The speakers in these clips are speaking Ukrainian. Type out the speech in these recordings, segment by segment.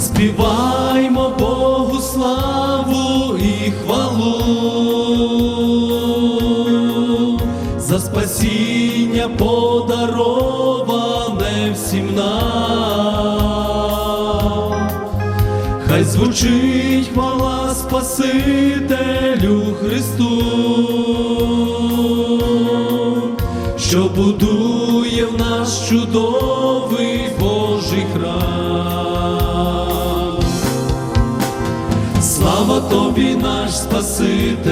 Заспіваймо Богу славу і хвалу за спасіння подароване всім нам. Хай звучить хвала Спасителю Христу, що будує в нас чудовий Божий храм. Слава тобі, наш Спаситель,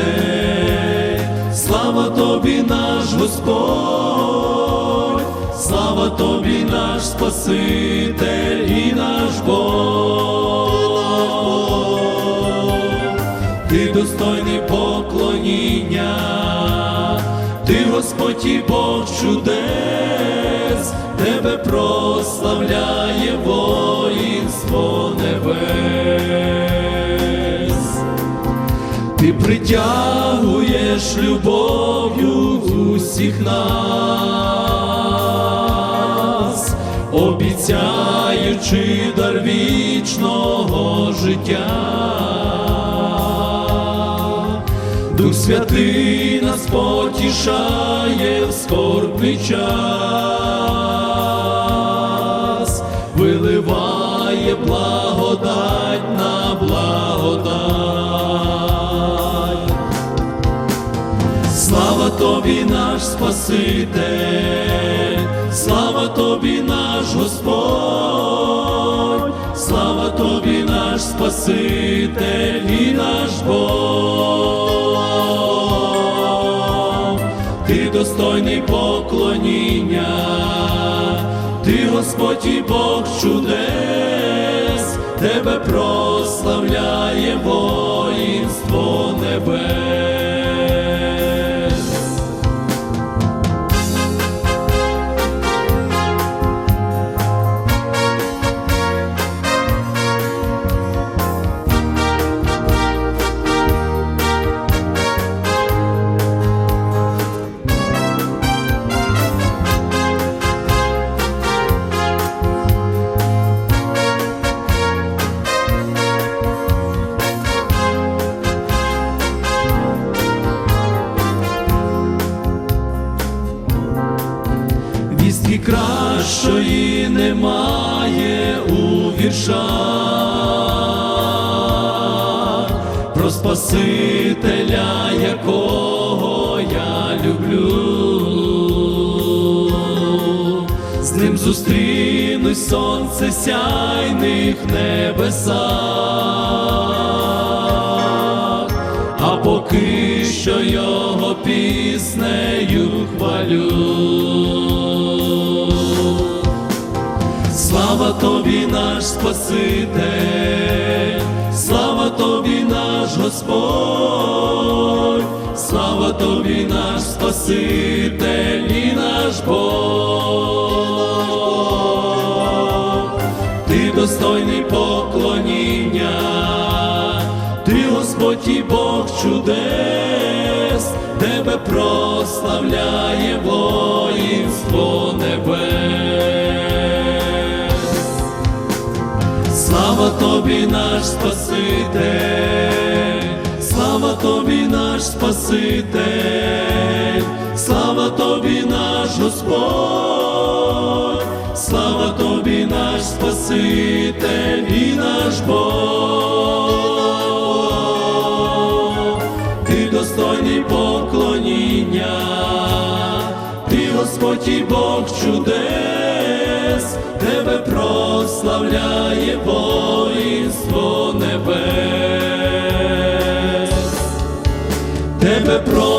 слава тобі, наш Господь, слава тобі, наш Спаситель і наш Бог. Ти достойний поклоніння, ти Господь і Бог чудес, Притягуєш любов'ю усіх нас, обіцяючи дар вічного життя. Дух Святий нас потішає в скорбний час, Тобі, наш Спаситель, слава тобі, наш Господь, слава тобі, наш Спаситель і наш Бог. Ти достойний поклоніння, ти Господь і Бог чудес, тебе прославляє воїнство небес. Кращої немає у віршах про Спасителя, якого я люблю. З ним зустрінусь сонце сяйних небесах, а поки що його піснею хвалю. Слава тобі, наш Спаситель, слава тобі, наш Господь, слава тобі, наш Спаситель і наш Бог. Ти достойний поклоніння, ти Господь і Бог чудес, тебе прославляє воїнство небес. Слава тобі, наш Спаситель, слава тобі, наш Спаситель, слава тобі, наш Господь, слава тобі, наш Спаситель і наш Бог. Ти достойний поклоніння, ти Господь і Бог чудес, тебе прославляє воїнство тебе прославляє